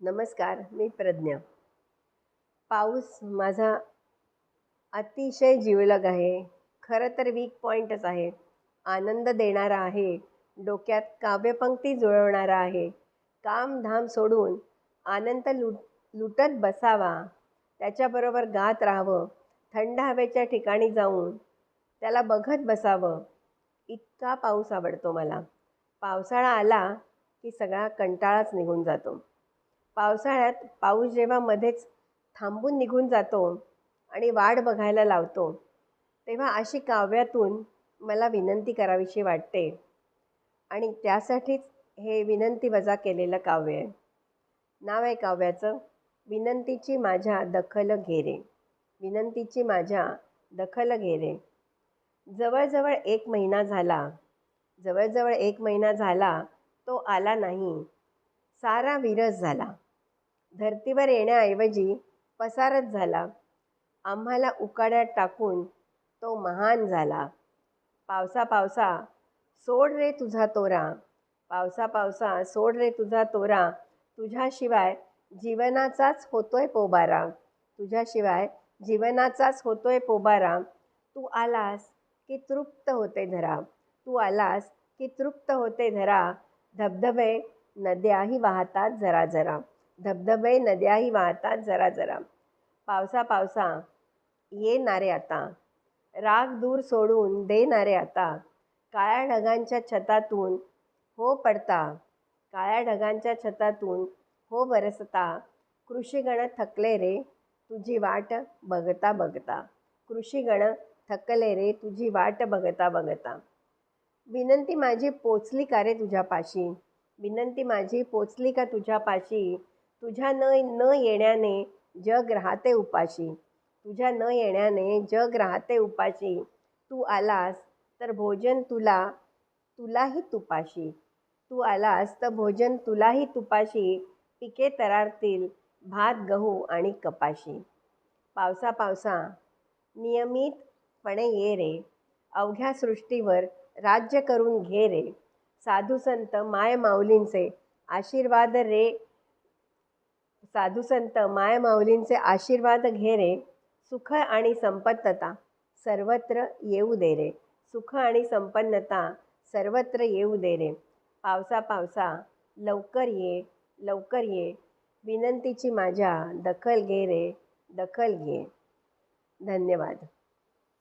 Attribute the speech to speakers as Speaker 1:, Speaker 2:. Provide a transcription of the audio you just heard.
Speaker 1: नमस्कार मी प्रज्ञा. पाऊस माझा अतिशय जीवलग आहे. खरं तर वीक पॉईंटच आहे. आनंद देणारा आहे. डोक्यात काव्यपंक्ती जुळवणारा आहे. काम धाम सोडून आनंद लुट लुटत बसावा. त्याच्याबरोबर गात राहावं. थंड हवेच्या ठिकाणी जाऊन त्याला बघत बसावं. इतका पाऊस आवडतो मला. पावसाळा आला की सगळा कंटाळाच निघून जातो. पावसाळ्यात पाऊस जेव्हा मध्येच थांबून निघून जातो आणि वाट बघायला लावतो तेव्हा अशी काव्यातून मला विनंती करावीशी वाटते. आणि त्यासाठीच हे विनंती वजा केलेलं काव्य आहे. नाव आहे काव्याचं विनंतीची माझ्या दखल घेरे विनंतीची माझ्या दखल घेरे जवळजवळ एक महिना झाला. जवळजवळ एक महिना झाला तो आला नाही. सारा विरस झाला. धर्तीवर येण्याऐवजी पसारच झाला. आम्हाला उकाड्यात टाकून तो महान झाला. पावसा पावसा सोड रे तुझा तोरा. पावसा पावसा सोड रे तुझा तोरा. तुझ्याशिवाय जीवनाचाच होतोय पोबारा. तुझ्याशिवाय जीवनाचाच होतोय पोबारा. तू आलास की तृप्त होते धरा. तू आलास की तृप्त होते धरा. धबधबे नद्याही वाहतात जरा जरा. धबधबे नद्याही वाहतात जरा जरा. पावसा पावसा येणारे आता. राग दूर सोडून देणारे आता. काळ्या ढगांच्या छतातून हो पडता. काळ्या ढगांच्या छतातून हो बरसता. कृषीगण थकले रे तुझी वाट बघता बघता. कृषीगण थकले रे तुझी वाट बघता बघता. विनंती माझी पोचली का रे तुझ्यापाशी? विनंती माझी पोचली का तुझ्यापाशी? तुझ्या न न येण्याने जग राहते उपाशी. तुझ्या न येण्याने जग राहते उपाशी. तू आलास तर भोजन तुला तुलाही तुपाशी. तू आलास तर भोजन तुलाही तुपाशी. पिके तरारतील भात गहू आणि कपाशी. पावसा पावसा नियमितपणे ये रे. अवघ्या सृष्टीवर राज्य करून घे रे. साधू संत माय माऊलींचे आशीर्वाद रे. साधू संत माय माऊलींचे आशीर्वाद घे रे सुख आणि संपन्नता सर्वत्र येऊ दे रे. सुख आणि संपन्नता सर्वत्र येऊ दे रे. पावसा पावसा लवकर ये लवकर ये. विनंतीची माझ्या दखल घे रे दखल घे. धन्यवाद.